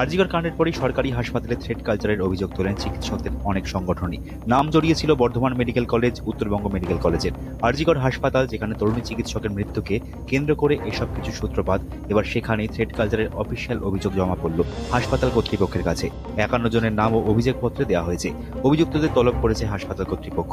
আরজিকর কাণ্ডের পরই সরকারি হাসপাতালে থ্রেড কালচারের অভিযোগ তোলেন চিকিৎসকদের অনেক সংগঠনই। নাম জড়িয়েছিল Bardhaman medical college, Uttarbanga medical কলেজের। আরজিকর হাসপাতাল, যেখানে তরুণী চিকিৎসকের মৃত্যুকে কেন্দ্র করে এসব কিছু সূত্রপাত, এবার সেখানেই থ্রেড কালচারের অফিসিয়াল অভিযোগ জমা পড়ল হাসপাতাল কর্তৃপক্ষের কাছে। একান্ন জনের নাম ও অভিযোগপত্রে দেওয়া হয়েছে। অভিযুক্তদের তলব করেছে হাসপাতাল কর্তৃপক্ষ।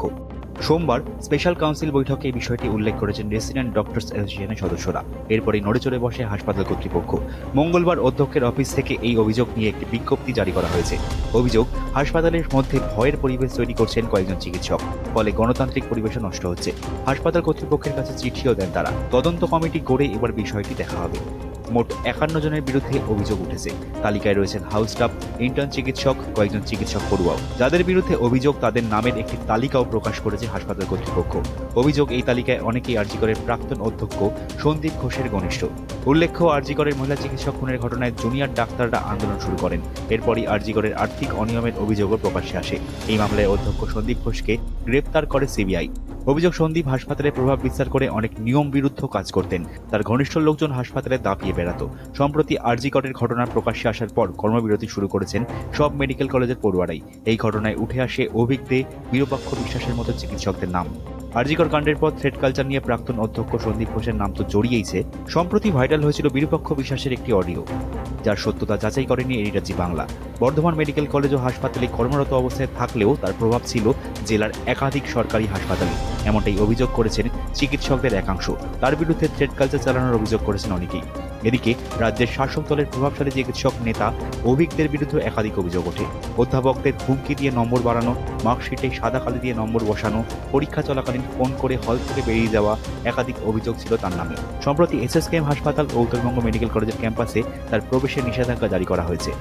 সোমবার স্পেশাল কাউন্সিল বৈঠকে এই বিষয়টি উল্লেখ করেছেন রেসিডেন্ট ডক্টরস অ্যাসোসিয়েশনের সদস্যরা। এরপরই নড়েচড়ে বসে হাসপাতাল কর্তৃপক্ষ। মঙ্গলবার অধ্যক্ষের অফিস থেকে এই অভিযোগ নিয়ে একটি বিজ্ঞপ্তি জারি করা হয়েছে। অভিযোগ, হাসপাতালের মধ্যে ভয়ের পরিবেশ তৈরি করছেন কয়েকজন চিকিৎসক। ফলে গণতান্ত্রিক পরিবেশও নষ্ট হচ্ছে। হাসপাতাল কর্তৃপক্ষের কাছে চিঠিও দেন তারা। তদন্ত কমিটি গড়ে এবার বিষয়টি দেখা হবে। মোট একান্ন জনের বিরুদ্ধে অভিযোগ উঠেছে। তালিকায় রয়েছেন হাউস স্টাফ ইন্টার্ন চিকিৎসক, কয়েকজন চিকিৎসক পড়ুয়াও। যাদের বিরুদ্ধে অভিযোগ, তাদের নামের একটি তালিকাও প্রকাশ করেছে হাসপাতাল কর্তৃপক্ষ। অভিযোগ এই তালিকায় অনেকেই আরজিকরের প্রাক্তন অধ্যক্ষ সন্দীপ ঘোষের ঘনিষ্ঠ। উল্লেখ্য আরজিকরের মহিলা চিকিৎসক খুনের ঘটনায় জুনিয়র ডাক্তাররা আন্দোলন শুরু করেন। এরপরই আরজিকরের আর্থিক অনিয়মের অভিযোগও প্রকাশ্যে আসে। এই মামলায় অধ্যক্ষ সন্দীপ ঘোষকে গ্রেপ্তার করে সিবিআই। অভিযোগ সন্দীপ হাসপাতালে প্রভাব বিস্তার করে অনেক নিয়ম বিরুদ্ধ কাজ করতেন। তার ঘনিষ্ঠ লোকজন হাসপাতালে দাপিয়ে বেড়াত। সম্প্রতি আর্জিকটের ঘটনা প্রকাশ্যে আসার পর কর্মবিরতি শুরু করেছেন সব মেডিকেল কলেজের পড়ুয়ারাই। এই ঘটনায় উঠে আসে অভিজ্ঞ বিরূপাক্ষ বিশ্বাসের মতো চিকিৎসকদের নাম। আরজিকর কাণ্ডের পর থ্রেড কালচার নিয়ে প্রাক্তন অধ্যক্ষ সন্দীপ ঘোষের নাম তো জড়িয়েইছে। সম্প্রতি ভাইরাল হয়েছিল বিরূপাক্ষ বিশ্বাসের একটি অডিও, যার সত্যতা যাচাই করেনি এডিটাজি বাংলা। বর্ধমান মেডিকেল কলেজ ও হাসপাতালে কর্মরত অবস্থায় থাকলেও তার প্রভাব ছিল জেলার একাধিক সরকারি হাসপাতালে। এমনটাই অভিযোগ করেছেন চিকিৎসকদের একাংশ। তার বিরুদ্ধে থ্রেড কালচার চালানোর অভিযোগ করেছেন অনেকেই। এদিকে রাজ্যের শাসক দলের প্রভাবশালী চিকিৎসক নেতা অভিজ্ঞদের বিরুদ্ধে একাধিক অভিযোগ ওঠে। অধ্যাপকদের হুমকি দিয়ে নম্বর বাড়ানো, মার্কশিটে সাদা কালি দিয়ে নম্বর বসানো, পরীক্ষা চলাকালীন ফোন করে হল থেকে বেরিয়ে যাওয়া একাধিক অভিযোগ ছিল তার নামে। সম্প্রতি এসএসকেএম হাসপাতাল ও উত্তরবঙ্গ মেডিকেল কলেজের ক্যাম্পাসে তার প্রবেশের নিষেধাজ্ঞা জারি করা হয়েছে।